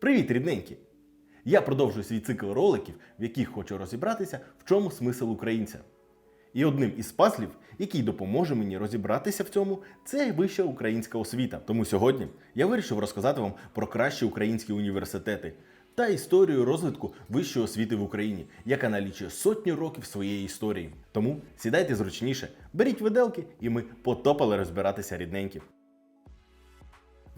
Привіт, рідненькі! Я продовжую свій цикл роликів, в яких хочу розібратися, в чому смисл українця. І одним із пазлів, який допоможе мені розібратися в цьому, це вища українська освіта. Тому сьогодні я вирішив розказати вам про кращі українські університети та історію розвитку вищої освіти в Україні, яка налічує сотні років своєї історії. Тому сідайте зручніше, беріть виделки, і ми потопали розбиратися рідненькі.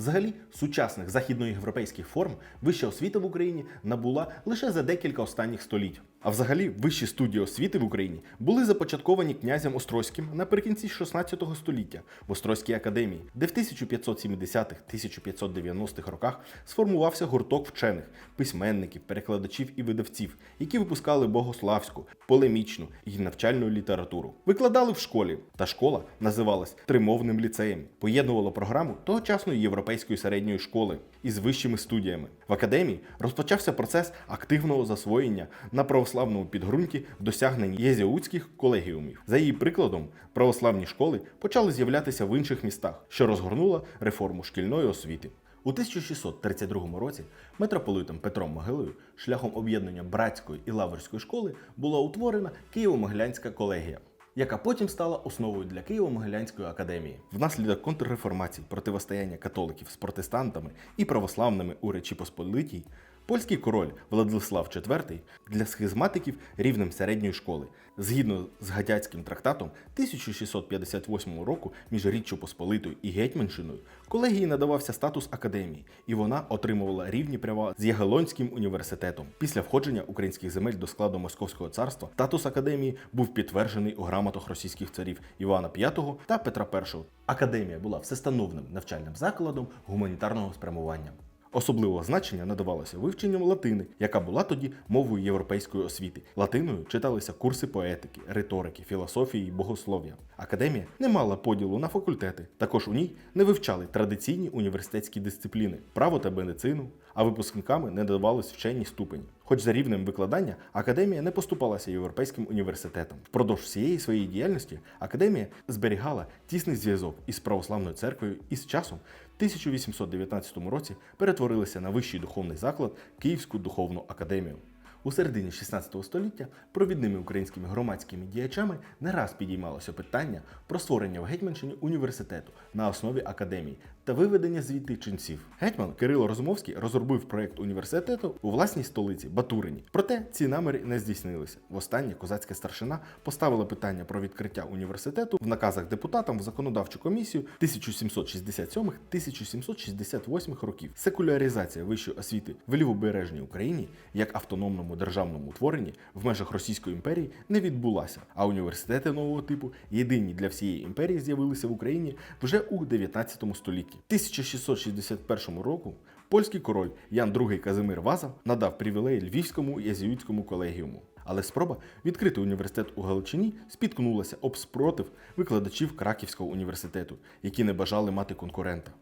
Взагалі, сучасних західноєвропейських форм вища освіта в Україні набула лише за декілька останніх століть. А взагалі, вищі студії освіти в Україні були започатковані князем Острозьким наприкінці 16 століття в Острозькій академії, де в 1570-1590-х роках сформувався гурток вчених, письменників, перекладачів і видавців, які випускали богославську, полемічну і навчальну літературу. Викладали в школі, та школа називалась тримовним ліцеєм, поєднувала програму тогочасної європейської середньої школи із вищими студіями. В академії розпочався процес активного засвоєння на православному підґрунті досягнень єзіутських колегіумів. За її прикладом, православні школи почали з'являтися в інших містах, що розгорнула реформу шкільної освіти. У 1632 році митрополитом Петром Могилою шляхом об'єднання братської і лаврської школи була утворена Києво-Могилянська колегія яка потім стала основою для Києво-Могилянської академії. Внаслідок контрреформацій противостояння католиків з протестантами і православними у Речі Посполитій, польський король Владислав IV для схизматиків рівнем середньої школи, згідно з Гадяцьким трактатом 1658 року між Річчю Посполитою і Гетьманщиною, колегії надавався статус академії, і вона отримувала рівні права з Ягелонським університетом. Після входження українських земель до складу Московського царства статус академії був підтверджений у грамотах російських царів Івана V та Петра І. Академія була всестановним навчальним закладом гуманітарного спрямування. Особливого значення надавалося вивченням латини, яка була тоді мовою європейської освіти. Латиною читалися курси поетики, риторики, філософії і богослов'я. Академія не мала поділу на факультети. Також у ній не вивчали традиційні університетські дисципліни, право та медицину, а випускниками не давались вчені ступені. Хоч за рівнем викладання академія не поступалася європейським університетам. Впродовж всієї своєї діяльності академія зберігала тісний зв'язок із православною церквою і з часом 1819 році перетворилася на вищий духовний заклад Київську духовну академію. У середині 16 століття провідними українськими громадськими діячами не раз підіймалося питання про створення в Гетьманщині університету на основі академії та виведення звідти ченців. Гетьман Кирило Розумовський розробив проект університету у власній столиці Батурині. Проте ці наміри не здійснилися. Востаннє козацька старшина поставила питання про відкриття університету в наказах депутатам в законодавчу комісію 1767-1768 років. Секуляризація вищої освіти в лівобережній Україні як автономному державному утворенні в межах Російської імперії не відбулася. А університети нового типу, єдині для всієї імперії, з'явилися в Україні вже у 19 столітті. 1661 року польський король Ян II Казимир Ваза надав привілеї Львівському єзуїтському колегіуму. Але спроба відкрити університет у Галичині спіткнулася об спротив викладачів Краківського університету, які не бажали мати конкурента.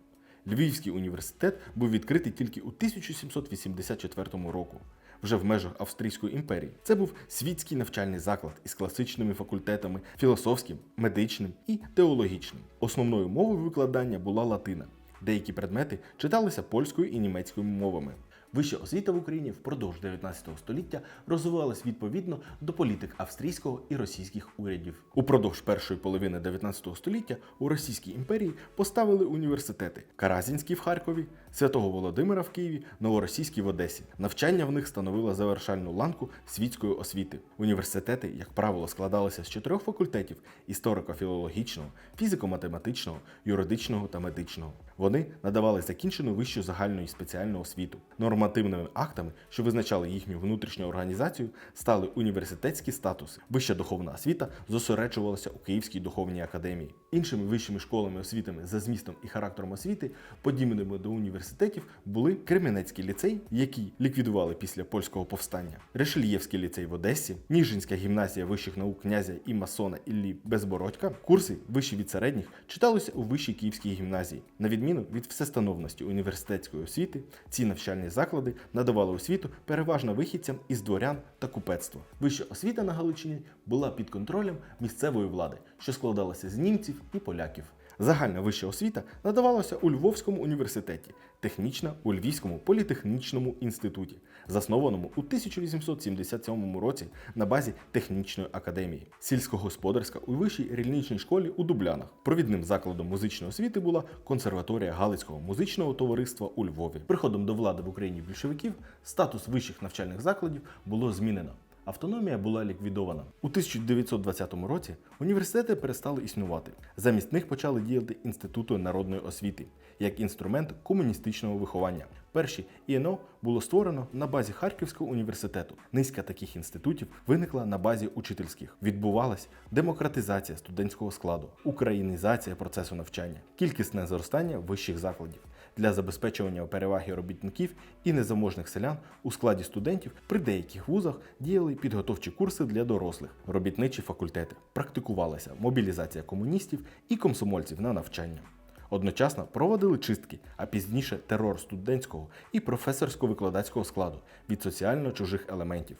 Львівський університет був відкритий тільки у 1784 року, вже в межах Австрійської імперії. Це був світський навчальний заклад із класичними факультетами філософським, медичним і теологічним. Основною мовою викладання була латина. Деякі предмети читалися польською і німецькою мовами. Вища освіта в Україні впродовж 19 століття розвивалась відповідно до політик австрійського і російських урядів. Упродовж першої половини 19 століття у Російській імперії поставили університети Каразінський в Харкові, Святого Володимира в Києві, Новоросійський в Одесі. Навчання в них становило завершальну ланку світської освіти. Університети, як правило, складалися з чотирьох факультетів: історико-філологічного, фізико-математичного, юридичного та медичного. Вони надавали закінчену вищу загальну і спеціальну освіту. Нормативними актами, що визначали їхню внутрішню організацію, стали університетські статуси. Вища духовна освіта зосереджувалася у Київській духовній академії. Іншими вищими школами освітами за змістом і характером освіти, подібними до університетів, були Кременецький ліцей, який ліквідували після польського повстання, Решельєвський ліцей в Одесі, Ніжинська гімназія вищих наук князя і масона Іллі Безбородька. Курси вищі від середніх читалися у вищій київській гімназії. На відміну від всестановності університетської освіти, ці навчальні заклади надавали освіту переважно вихідцям із дворян та купецтва. Вища освіта на Галичині була під контролем місцевої влади, що складалася з німців і поляків. Загальна вища освіта надавалася у Львовському університеті, технічна у Львівському політехнічному інституті, заснованому у 1877 році на базі технічної академії, сільськогосподарська у вищій рільничній школі у Дублянах. Провідним закладом музичної освіти була консерваторія Галицького музичного товариства у Львові. Приходом до влади в Україні більшовиків статус вищих навчальних закладів було змінено. Автономія була ліквідована. У 1920 році університети перестали існувати. Замість них почали діяти інститути народної освіти як інструмент комуністичного виховання. Перші ІНО було створено на базі Харківського університету. Низка таких інститутів виникла на базі учительських. Відбувалась демократизація студентського складу, українізація процесу навчання, кількісне зростання вищих закладів для забезпечування переваги робітників і незаможних селян у складі студентів при деяких вузах діяли підготовчі курси для дорослих, робітничі факультети. Практикувалася мобілізація комуністів і комсомольців на навчання. Одночасно проводили чистки, а пізніше терор студентського і професорсько-викладацького складу від соціально чужих елементів.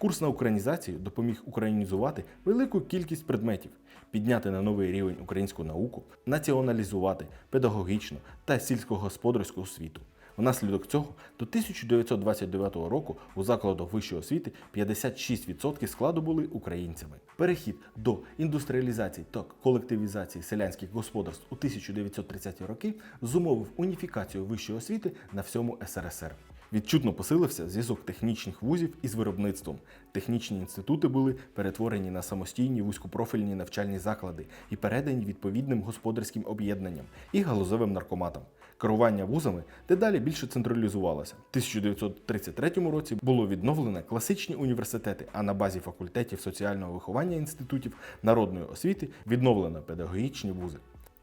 Курс на українізацію допоміг українізувати велику кількість предметів, підняти на новий рівень українську науку, націоналізувати педагогічну та сільськогосподарську освіту. Внаслідок цього до 1929 року у закладах вищої освіти 56% складу були українцями. Перехід до індустріалізації та колективізації селянських господарств у 1930-ті роки зумовив уніфікацію вищої освіти на всьому СРСР. Відчутно посилився зв'язок технічних вузів із виробництвом. Технічні інститути були перетворені на самостійні вузькопрофільні навчальні заклади і передані відповідним господарським об'єднанням і галузевим наркоматам. Керування вузами дедалі більше централізувалося. В 1933 році було відновлено класичні університети, а на базі факультетів соціального виховання інститутів народної освіти відновлено педагогічні вузи.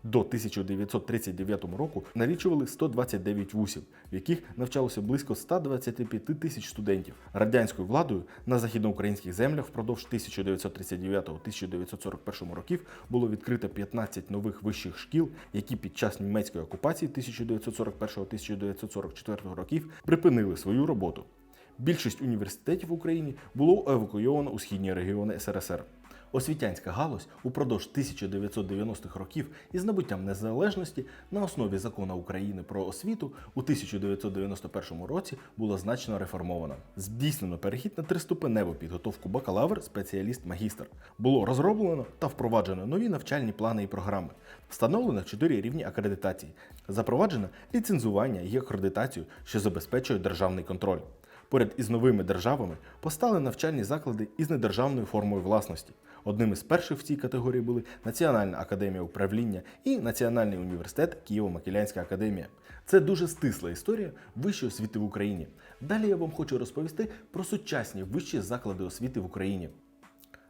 До 1939 року налічували 129 вузів, в яких навчалося близько 125 тисяч студентів. Радянською владою на західноукраїнських землях впродовж 1939-1941 років було відкрито 15 нових вищих шкіл, які під час німецької окупації 1941-1944 років припинили свою роботу. Більшість університетів в Україні було евакуйовано у східні регіони СРСР. Освітянська галузь упродовж 1990-х років із набуттям незалежності на основі закону України про освіту у 1991 році була значно реформована. Здійснено перехід на триступеневу підготовку бакалавр, спеціаліст, магістр. Було розроблено та впроваджено нові навчальні плани і програми. Встановлено чотири рівні акредитації. Запроваджено ліцензування і акредитацію, що забезпечує державний контроль. Поряд із новими державами постали навчальні заклади із недержавною формою власності. Одними із перших в цій категорії були Національна академія управління і Національний університет Києво-Макілянська академія. Це дуже стисла історія вищої освіти в Україні. Далі я вам хочу розповісти про сучасні вищі заклади освіти в Україні.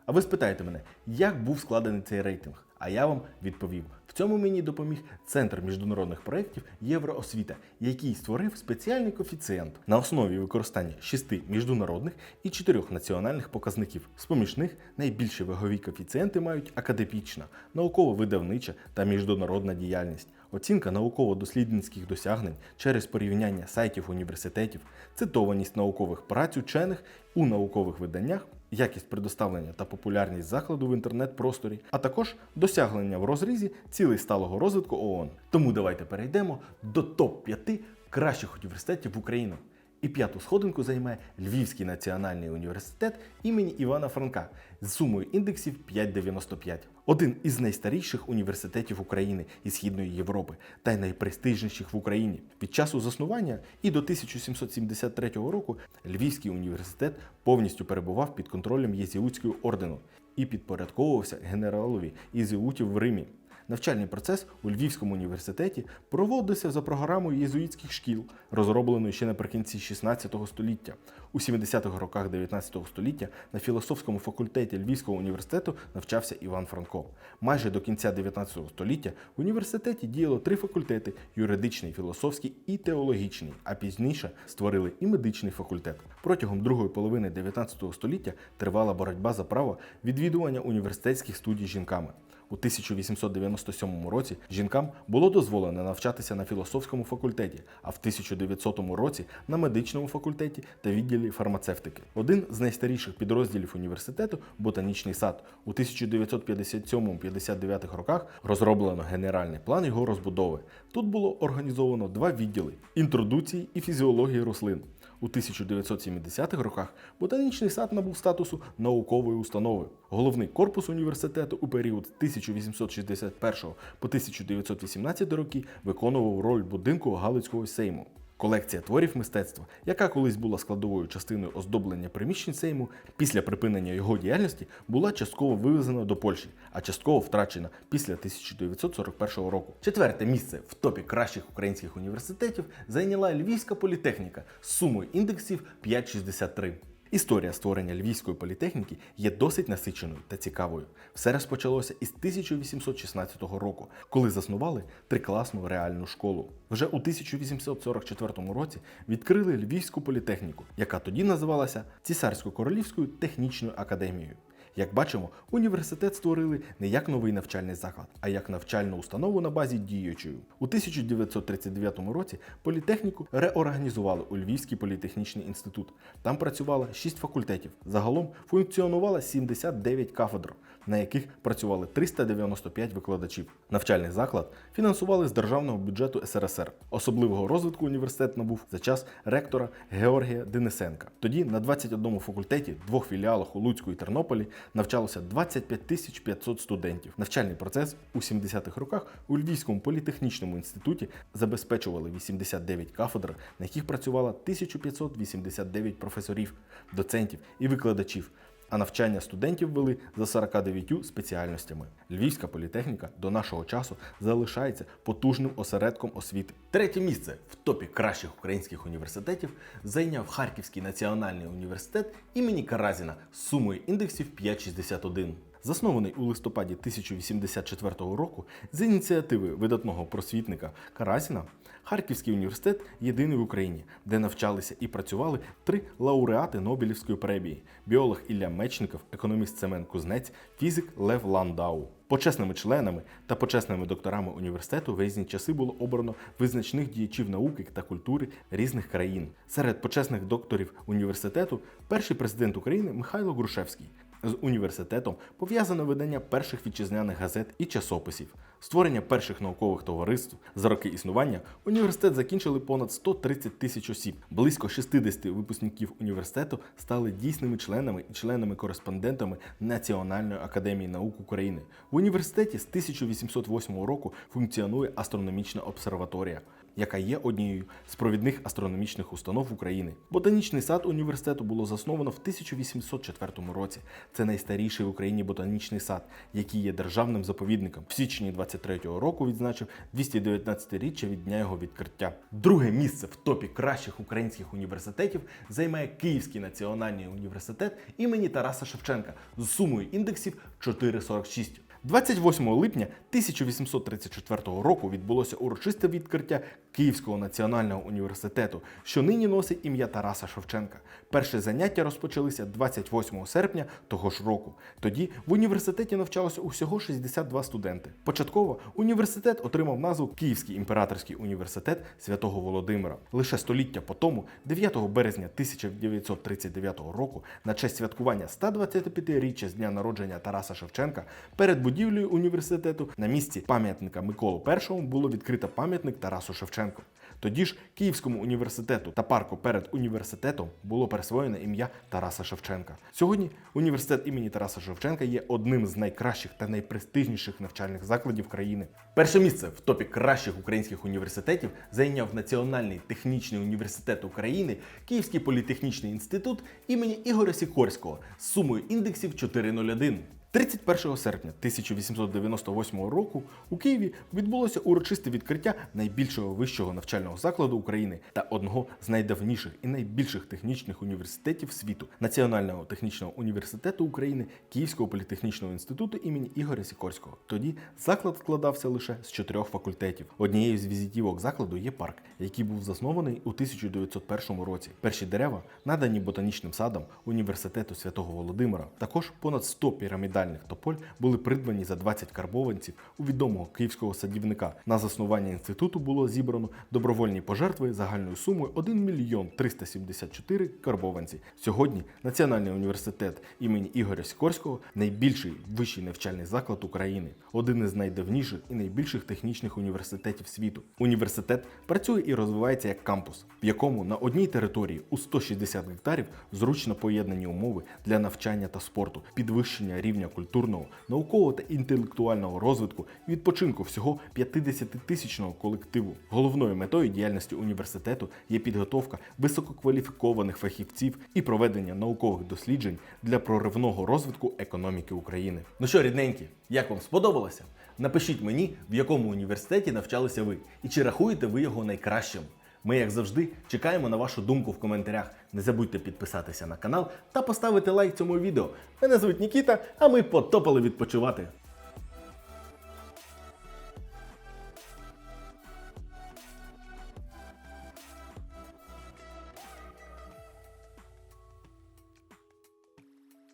А ви спитаєте мене, як був складений цей рейтинг? А я вам відповів: в цьому мені допоміг Центр міжнародних проєктів Євроосвіта, який створив спеціальний коефіцієнт на основі використання шести міжнародних і чотирьох національних показників. З поміж них найбільші вагові коефіцієнти мають академічна, науково-видавнича та міжнародна діяльність. Оцінка науково-дослідницьких досягнень через порівняння сайтів університетів, цитованість наукових праць учених у наукових виданнях, якість предоставлення та популярність закладу в інтернет-просторі, а також досягнення в розрізі цілей сталого розвитку ООН. Тому давайте перейдемо до топ-5 кращих університетів в Україні. І п'яту сходинку займає Львівський національний університет імені Івана Франка з сумою індексів 5,95. Один із найстаріших університетів України і Східної Європи та й найпрестижніших в Україні. Від часу заснування і до 1773 року Львівський університет повністю перебував під контролем Єзіутського ордену і підпорядковувався генералові єзіутів в Римі. Навчальний процес у Львівському університеті проводився за програмою єзуїтських шкіл, розробленою ще наприкінці 16 століття. У 70-х роках 19 століття на філософському факультеті Львівського університету навчався Іван Франко. Майже до кінця 19 століття в університеті діяло три факультети: юридичний, філософський і теологічний, а пізніше створили і медичний факультет. Протягом другої половини 19 століття тривала боротьба за право відвідування університетських студій жінками. У 1897 році жінкам було дозволено навчатися на філософському факультеті, а в 1900 році на медичному факультеті та відділі фармацевтики. Один з найстаріших підрозділів університету ботанічний сад. У 1957-59 роках розроблено генеральний план його розбудови. Тут було організовано два відділи інтродуції і фізіології рослин. У 1970-х роках ботанічний сад набув статусу наукової установи. Головний корпус університету у період з 1861 по 1918 роки виконував роль будинку Галицького сейму. Колекція творів мистецтва, яка колись була складовою частиною оздоблення приміщень Сейму, після припинення його діяльності була частково вивезена до Польщі, а частково втрачена після 1941 року. Четверте місце в топі кращих українських університетів зайняла Львівська політехніка з сумою індексів 5,63. Історія створення Львівської політехніки є досить насиченою та цікавою. Все розпочалося із 1816 року, коли заснували трикласну реальну школу. Вже у 1844 році відкрили Львівську політехніку, яка тоді називалася Цісарсько-королівською технічною академією. Як бачимо, університет створили не як новий навчальний заклад, а як навчальну установу на базі діючою. У 1939 році політехніку реорганізували у Львівський політехнічний інститут. Там працювало 6 факультетів. Загалом функціонувало 79 кафедр, на яких працювали 395 викладачів. Навчальний заклад фінансували з державного бюджету СРСР. Особливого розвитку університет набув за час ректора Георгія Денисенка. Тоді на 21 факультеті, двох філіалах у Луцьку і Тернополі навчалося 25 тисяч 500 студентів. Навчальний процес у 70-х роках у Львівському політехнічному інституті забезпечували 89 кафедр, на яких працювало 1589 професорів, доцентів і викладачів. А навчання студентів вели за 49 спеціальностями. Львівська політехніка до нашого часу залишається потужним осередком освіти. Третє місце в топі кращих українських університетів зайняв Харківський національний університет імені Каразіна з сумою індексів 561. Заснований у листопаді 1084 року з ініціативи видатного просвітника Карасіна, Харківський університет єдиний в Україні, де навчалися і працювали три лауреати Нобелівської премії: біолог Ілля Мечников, економіст Семен Кузнець, фізик Лев Ландау. Почесними членами та почесними докторами університету в різні часи було обрано визначних діячів науки та культури різних країн. Серед почесних докторів університету перший президент України Михайло Грушевський. З університетом пов'язано видання перших вітчизняних газет і часописів, створення перших наукових товариств. За роки існування університет закінчили понад 130 тисяч осіб. Близько 60 випускників університету стали дійсними членами і членами-кореспондентами Національної академії наук України. В університеті з 1808 року функціонує астрономічна обсерваторія яка є однією з провідних астрономічних установ України. Ботанічний сад університету було засновано в 1804 році. Це найстаріший в Україні ботанічний сад, який є державним заповідником. В січні 23-го року відзначив 219-річчя від дня його відкриття. Друге місце в топі кращих українських університетів займає Київський національний університет імені Тараса Шевченка з сумою індексів 4,46. 28 липня 1834 року відбулося урочисте відкриття Київського національного університету, що нині носить ім'я Тараса Шевченка. Перші заняття розпочалися 28 серпня того ж року. Тоді в університеті навчалося усього 62 студенти. Початково університет отримав назву Київський імператорський університет святого Володимира. Лише століття по тому, 9 березня 1939 року, на честь святкування 125-річчя з дня народження Тараса Шевченка, перед будівлею університету на місці пам'ятника Миколу І було відкрито пам'ятник Тарасу Шевченку. Тоді ж Київському університету та парку перед університетом було присвоєне ім'я Тараса Шевченка. Сьогодні університет імені Тараса Шевченка є одним з найкращих та найпрестижніших навчальних закладів країни. Перше місце в топі кращих українських університетів зайняв Національний технічний університет України, Київський політехнічний інститут імені Ігоря Сікорського з сумою індексів 401. 31 серпня 1898 року у Києві відбулося урочисте відкриття найбільшого вищого навчального закладу України та одного з найдавніших і найбільших технічних університетів світу Національного технічного університету України Київського політехнічного інституту імені Ігоря Сікорського. Тоді заклад складався лише з чотирьох факультетів. Однією з візитівок закладу є парк, який був заснований у 1901 році. Перші дерева надані ботанічним садам університету святого Володимира. Також понад 100 пірамідальних хризальних тополь були придбані за 20 карбованців у відомого київського садівника. На заснування інституту було зібрано добровольні пожертви загальною сумою 1 мільйон 374 карбованці. Сьогодні Національний університет імені Ігоря Сікорського найбільший вищий навчальний заклад України, один із найдавніших і найбільших технічних університетів світу. Університет працює і розвивається як кампус, в якому на одній території у 160 гектарів зручно поєднані умови для навчання та спорту, підвищення рівня культурного, наукового та інтелектуального розвитку і відпочинку всього 50-тисячного колективу. Головною метою діяльності університету є підготовка висококваліфікованих фахівців і проведення наукових досліджень для проривного розвитку економіки України. Ну що, рідненькі, як вам сподобалося? Напишіть мені, в якому університеті навчалися ви, і чи рахуєте ви його найкращим. Ми, як завжди, чекаємо на вашу думку в коментарях. Не забудьте підписатися на канал та поставити лайк цьому відео. Мене звуть Нікіта, а ми потопали відпочивати.